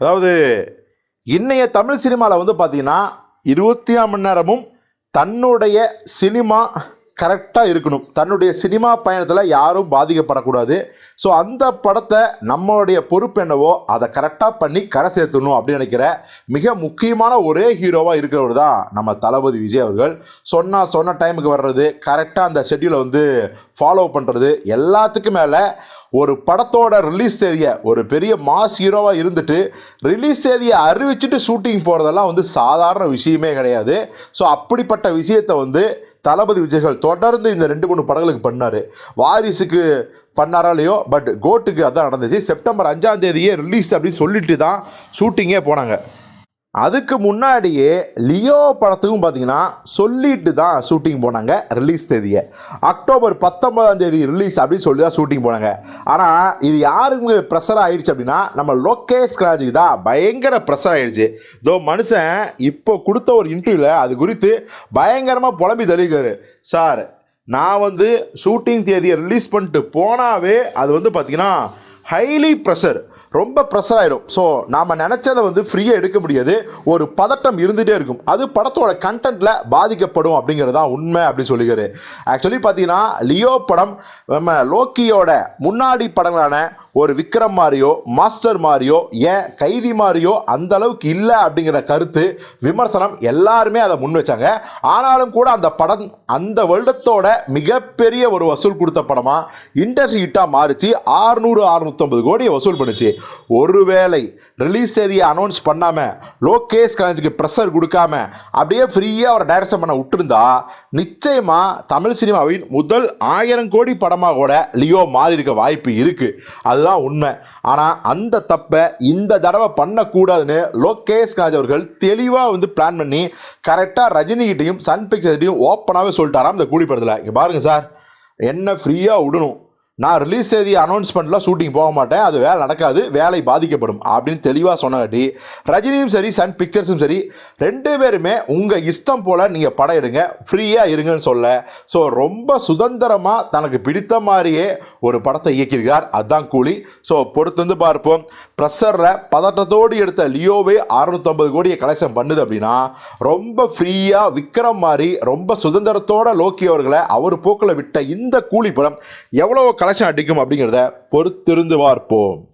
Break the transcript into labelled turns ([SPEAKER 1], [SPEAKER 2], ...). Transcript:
[SPEAKER 1] அதாவது இன்றைய தமிழ் சினிமாவில் வந்து பார்த்திங்கன்னா இருபத்தி நாலு மணி நேரமும் தன்னுடைய சினிமா கரெக்டாக இருக்கணும். தன்னுடைய சினிமா பயணத்தில் யாரும் பாதிக்கப்படக்கூடாது. ஸோ அந்த படத்தை நம்மளுடைய பொறுப்பு என்னவோ அதை கரெக்டாக பண்ணி கரை சேர்த்துணும் அப்படின்னு நினைக்கிற மிக முக்கியமான ஒரே ஹீரோவாக இருக்கிறவர் தான் நம்ம தளபதி விஜய் அவர்கள். சொன்னால் சொன்ன டைமுக்கு வர்றது கரெக்டாக அந்த ஷெட்யூலை வந்து ஃபாலோ பண்ணுறது எல்லாத்துக்கும் மேலே ஒரு படத்தோட ரிலீஸ் தேதியை ஒரு பெரிய மாஸ் ஹீரோவாக இருந்துட்டு ரிலீஸ் தேதியை அறிவிச்சிட்டு ஷூட்டிங் போகிறதெல்லாம் வந்து சாதாரண விஷயமே கிடையாது. ஸோ அப்படிப்பட்ட விஷயத்தை வந்து தளபதி விஜய்கள் தொடர்ந்து இந்த ரெண்டு மூணு படங்களுக்கு பண்ணார். வாரிசுக்கு பண்ணாரா இல்லையோ பட் கோட்டுக்கு அதான் நடந்துச்சு. செப்டம்பர் அஞ்சாம் தேதியே ரிலீஸ் அப்படின்னு சொல்லிட்டு தான் ஷூட்டிங்கே போனாங்க. அதுக்கு முன்னாடியே லியோ படத்துக்கும் பார்த்தீங்கன்னா சொல்லிட்டு தான் ஷூட்டிங் போனாங்க ரிலீஸ் தேதியை. அக்டோபர் பத்தொன்பதாம் தேதி ரிலீஸ் அப்படின்னு சொல்லி தான் ஷூட்டிங் போனாங்க. ஆனால் இது யாருக்கு ப்ரெஷர் ஆகிடுச்சு அப்படின்னா நம்ம லோகேஷ் ராஜுக்கு தான் பயங்கர ப்ரெஷர் ஆகிடுச்சு தோ மனுஷன் இப்போ கொடுத்த ஒரு இன்டர்வியூவில் அது குறித்து பயங்கரமாக புலம்பி தருகிறார் சார் நான் வந்து ஷூட்டிங் தேதியை ரிலீஸ் பண்ணிட்டு போனாவே அது வந்து பார்த்திங்கன்னா ஹைலி ப்ரெஷர் ரொம்ப ப்ரெஷர் ஆகிடும் ஸோ நாம் நினச்சதை வந்து ஃப்ரீயாக எடுக்க முடியாது. ஒரு பதட்டம் இருந்துகிட்டே இருக்கும். அது படத்தோட கண்டென்ட்டில் பாதிக்கப்படும் அப்படிங்கிறது தான் உண்மை அப்படின்னு சொல்லிக்காரு ஆக்சுவலி பார்த்தீங்கன்னா லியோ படம் நம்ம லோக்கியோட முன்னாடி படங்களான ஒரு விக்ரம் மாதிரியோ மாஸ்டர் மாதிரியோ ஏன் கைதி மாதிரியோ அந்த அளவுக்கு இல்லை அப்படிங்கிற கருத்து விமர்சனம் எல்லாருமே அதை முன் வச்சாங்க. ஆனாலும் கூட அந்த படம் அந்த வருடத்தோட மிகப்பெரிய ஒரு வசூல் கொடுத்த படமாக இண்டஸ்ட்ரி ஹிட்டாக மாறிச்சு. ஆறுநூறு அறுநூத்தொம்பது கோடியை வசூல் பண்ணுச்சு. ஒருவேளை ரிலீஸ் தேதியை அனௌன்ஸ் பண்ணாமல் லோகேஷ் கணேஷுக்கு ப்ரெஷர் கொடுக்காம அப்படியே ஃப்ரீயாக அவரை டைரக்ஷன் பண்ண விட்டுருந்தா நிச்சயமாக தமிழ் சினிமாவின் முதல் ஆயிரம் கோடி படமாக கூட லியோ மாறி இருக்க வாய்ப்பு இருக்குது அதுதான் உண்மை. ஆனால் அந்த தப்பை இந்த தடவை பண்ணக்கூடாதுன்னு லோகேஷ் கணேஷ் அவர்கள் தெளிவாக வந்து பிளான் பண்ணி கரெக்டாக ரஜினிகிட்டையும் சன் பிக்சர்கிட்டையும் ஓப்பனாகவே சொல்லிட்டாராம் இந்த கூலி படத்தில் இங்கே பாருங்கள் சார். என்ன ஃப்ரீயாக விடணும். நான் ரிலீஸ் தேதி அனௌன்ஸ்மெண்ட்டில் ஷூட்டிங் போக மாட்டேன். அது வேலை நடக்காது. வேலை பாதிக்கப்படும். அப்படின்னு தெளிவாக சொன்னாட்டி ரஜினியும் சரி சன் பிக்சர்ஸும் சரி ரெண்டு பேருமே உங்கள் இஷ்டம் போல் நீங்கள் படம் எடுங்க. ஃப்ரீயாக இருங்கன்னு சொல்ல. ஸோ ரொம்ப சுதந்திரமாக தனக்கு பிடித்த மாதிரியே ஒரு படத்தை இயக்கியிருக்கார். அதுதான் கூலி. ஸோ பொறுத்து வந்து பார்ப்போம் ப்ரெஷரில் பதட்டத்தோடு எடுத்த லியோவே அறுநூத்தம்பது கோடியை கலெக்ஷன் பண்ணுது அப்படின்னா ரொம்ப ஃப்ரீயாக விக்ரம் மாதிரி ரொம்ப சுதந்திரத்தோட லோக்கி அவர்களை அவர் போக்கில் விட்ட இந்த கூலி படம் எவ்வளோ கலெக்ஷன் அடிக்கும் அப்படிங்கிறத பொறுத்திருந்து பார்ப்போம்.